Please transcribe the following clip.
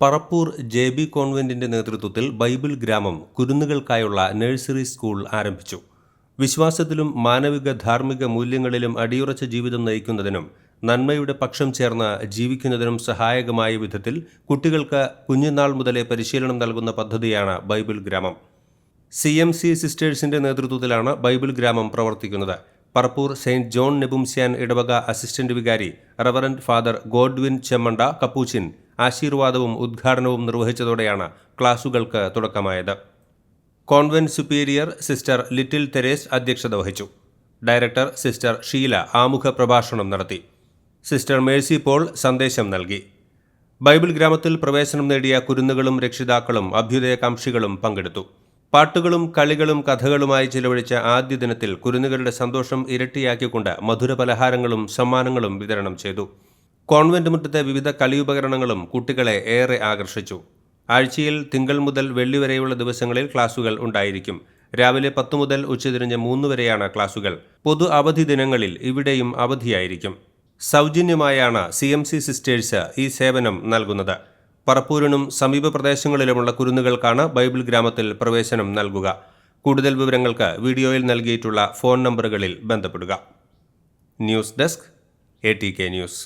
Parappur J B കോൺവെന്റിന്റെ നേതൃത്വത്തിൽ Bible ഗ്രാമം കുരുന്നുകൾക്കായുള്ള nursery school ആരംഭിച്ചു. വിശ്വാസത്തിലും മാനവിക ധാർമ്മിക മൂല്യങ്ങളിലും അടിയുറച്ച ജീവിതം നയിക്കുന്നതിനും നന്മയുടെ പക്ഷം ചേർന്ന് ജീവിക്കുന്നതിനും സഹായകമായ വിധത്തിൽ കുട്ടികൾക്ക് കുഞ്ഞുനാൾ മുതലേ പരിശീലനം നൽകുന്ന പദ്ധതിയാണ് ബൈബിൾ ഗ്രാമം. സി എം സി സിസ്റ്റേഴ്സിന്റെ നേതൃത്വത്തിലാണ് ബൈബിൾ ഗ്രാമം പ്രവർത്തിക്കുന്നത്. പറപ്പൂർ സെയിന്റ് ജോൺ നെബുംസ്യാൻ ഇടവക അസിസ്റ്റന്റ് വികാരി reverend father Godwin Chemmanda Capuchin ആശീർവാദവും ഉദ്ഘാടനവും നിർവഹിച്ചതോടെയാണ് ക്ലാസുകൾക്ക് തുടക്കമായത്. Convent superior sister Little Therese അധ്യക്ഷത വഹിച്ചു. ഡയറക്ടർ സിസ്റ്റർ ഷീല ആമുഖ പ്രഭാഷണം നടത്തി. സിസ്റ്റർ മേഴ്സി പോൾ സന്ദേശം നൽകി. ബൈബിൾ ഗ്രാമത്തിൽ പ്രവേശനം നേടിയ കുരുന്നുകളും രക്ഷിതാക്കളും അഭ്യുദയകാംക്ഷികളും പങ്കെടുത്തു. പാട്ടുകളും കളികളും കഥകളുമായി ചിലവഴിച്ച ആദ്യ ദിനത്തിൽ കുരുന്നുകളുടെ സന്തോഷം ഇരട്ടിയാക്കിക്കൊണ്ട് മധുര പലഹാരങ്ങളും സമ്മാനങ്ങളും വിതരണം ചെയ്തു. കോൺവെന്റ് മുറ്റത്തെ വിവിധ കളിയുപകരണങ്ങളും കുട്ടികളെ ഏറെ ആകർഷിച്ചു. ആഴ്ചയിൽ തിങ്കൾ മുതൽ വെള്ളി വരെയുള്ള ദിവസങ്ങളിൽ ക്ലാസുകൾ ഉണ്ടായിരിക്കും. രാവിലെ പത്ത് മുതൽ ഉച്ചതിരിഞ്ഞ് മൂന്ന് വരെയാണ് ക്ലാസുകൾ. പൊതു അവധി ദിനങ്ങളിൽ ഇവിടെയും അവധിയായിരിക്കും. സൗജന്യമായാണ് സി എം സി സിസ്റ്റേഴ്സ് ഈ സേവനം നൽകുന്നത്. പറപ്പൂരിനും സമീപ പ്രദേശങ്ങളിലുമുള്ള കുരുന്നുകൾക്കാണ് ബൈബിൾ ഗ്രാമത്തിൽ പ്രവേശനം നൽകുക. കൂടുതൽ വിവരങ്ങൾക്ക് വീഡിയോയിൽ നൽകിയിട്ടുള്ള ഫോൺ നമ്പറുകളിൽ ബന്ധപ്പെടുക. News desk A T K news.